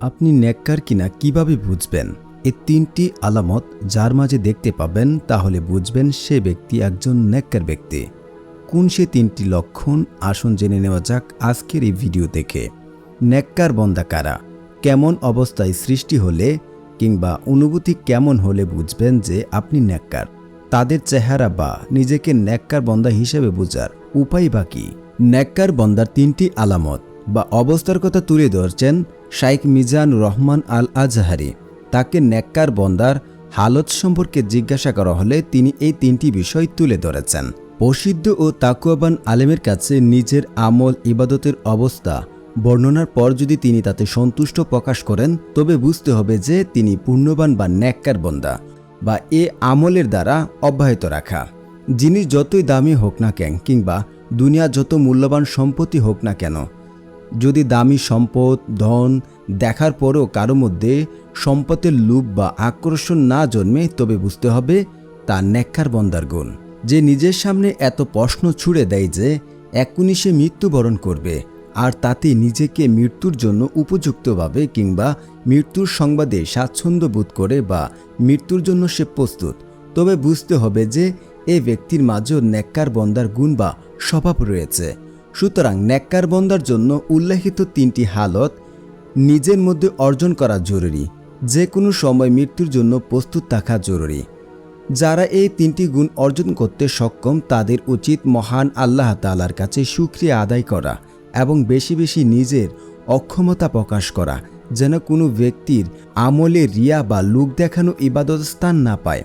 আপনি নেককার কিনা কীভাবে বুঝবেন? এই তিনটি আলামত যার মাঝে দেখতে পাবেন, তাহলে বুঝবেন সে ব্যক্তি একজন নেককার ব্যক্তি। কোন সে তিনটি লক্ষণ? আসুন জেনে নেওয়া যাক আজকের এই ভিডিও দেখে। নেককার বন্দা কারা? কেমন অবস্থায় সৃষ্টি হলে কিংবা অনুভূতি কেমন হলে বুঝবেন যে আপনি নেককার তাদের চেহারা বা নিজেকে নেককার বন্দা হিসেবে বোঝার উপায় বা কি? নেককার বন্দার তিনটি আলামত বা অবস্থার কথা তুলে ধরছেন শাইখ মিজান রহমান আল আজহারি তাকে নেককার বন্দার হালত সম্পর্কে জিজ্ঞাসা করা হলে তিনি এই তিনটি বিষয় তুলে ধরেছেন। প্রসিদ্ধ ও তাকুয়াবান আলেমের কাছে নিজের আমল, ইবাদতের অবস্থা বর্ণনার পর যদি তিনি তাতে সন্তুষ্ট প্রকাশ করেন, তবে বুঝতে হবে যে তিনি পূর্ণবান বা ন্যাক্কার বন্দা বা এ আমলের দ্বারা অব্যাহত রাখা। জিনিস যতই দামি হোক না কেন কিংবা দুনিয়া যত মূল্যবান সম্পত্তি হোক না কেন যদি দামি সম্পদ, ধন দেখার পরও কারও মধ্যে সম্পদের লুপ বা আকর্ষণ না জন্মে, তবে বুঝতে হবে তা নেককার বন্দার গুণ যে নিজের সামনে এত প্রশ্ন ছুড়ে দেয় যে এক্ষুনি সে মৃত্যুবরণ করবে, আর তাতে নিজেকে মৃত্যুর জন্য উপযুক্তভাবে কিংবা মৃত্যুর সংবাদে স্বাচ্ছন্দ্য বোধ করে বা মৃত্যুর জন্য সে প্রস্তুত। তবে বুঝতে হবে যে এ ব্যক্তির মাঝেও নেককার বন্দার গুণ বা স্বভাব রয়েছে। সুতরাং নেককার বন্দার জন্য উল্লেখিত তিনটি হালত নিজের মধ্যে অর্জন করা জরুরি, যে কোনো সময় মৃত্যুর জন্য প্রস্তুত থাকা জরুরি। যারা এই তিনটি গুণ অর্জন করতে সক্ষম, তাদের উচিত মহান আল্লাহ তালার কাছে সুক্রিয়া আদায় করা এবং বেশি বেশি নিজের অক্ষমতা প্রকাশ করা, যেন কোনো ব্যক্তির আমলে রিয়া বা লুক দেখানো ইবাদত স্থান না পায়।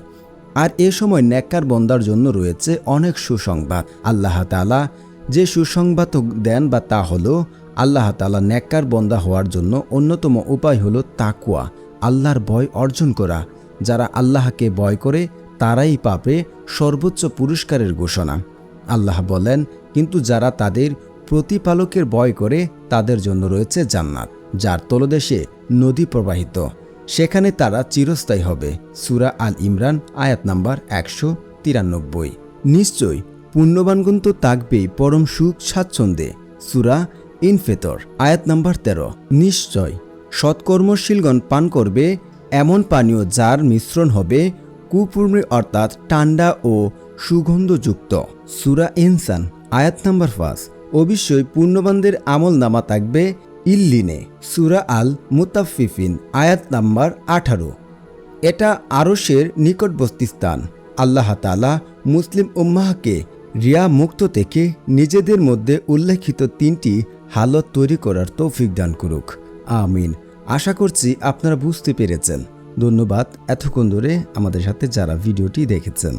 আর এ সময় নেককার বন্দার জন্য রয়েছে অনেক সুসংবাদ। আল্লাহ তালা যে সুসংবাদ দেন বা তা হলো, আল্লাহ তালা নেককার বন্দা হওয়ার জন্য অন্যতম উপায় হলো তাকুয়া আল্লাহর ভয় অর্জন করা। যারা আল্লাহকে ভয় করে, তারাই পাবে সর্বোচ্চ পুরস্কারের ঘোষণা। আল্লাহ বলেন, কিন্তু যারা তাদের প্রতিপালকের ভয় করে, তাদের জন্য রয়েছে জান্নাত, যার তলদেশে নদী প্রবাহিত। সেখানে তারা চিরস্থায়ী হবে। সুরা আল ইমরান, আয়াত নাম্বার একশো তিরানব্বই। নিশ্চয়ই পুণ্যবানগুন তো থাকবেই পরম সুখ স্বাচ্ছন্দ্যে। সুরা ইনফেতর, আয়াত নাম্বার তেরো। নিশ্চয়, সৎকর্মশীলগণ পান করবে, এমন পানীয় যার মিশ্রণ হবে, কুপূর্ণে অর্থাৎ ঠান্ডা ও সুগন্ধযুক্ত। সুরা ইনসান, আয়াত নাম্বার পাঁচ। অবশ্যই পূর্ণবানদের আমল নামা থাকবে ইল্লিনে। সুরা আল মুতাফিফিন আয়াত নাম্বার আঠারো। এটা আরশের নিকটবর্তী স্থান। আল্লাহ তালা মুসলিম উম্মাহকে রিয়া মুক্ত থেকে নিজেদের মধ্যে উল্লেখিত তিনটি হালত তৈরি করার তৌফিক দান করুক। আমিন। আশা করছি আপনারা বুঝতে পেরেছেন। ধন্যবাদ। এতক্ষণ ধরে আমাদের সাথে যারা ভিডিওটি দেখেছেন।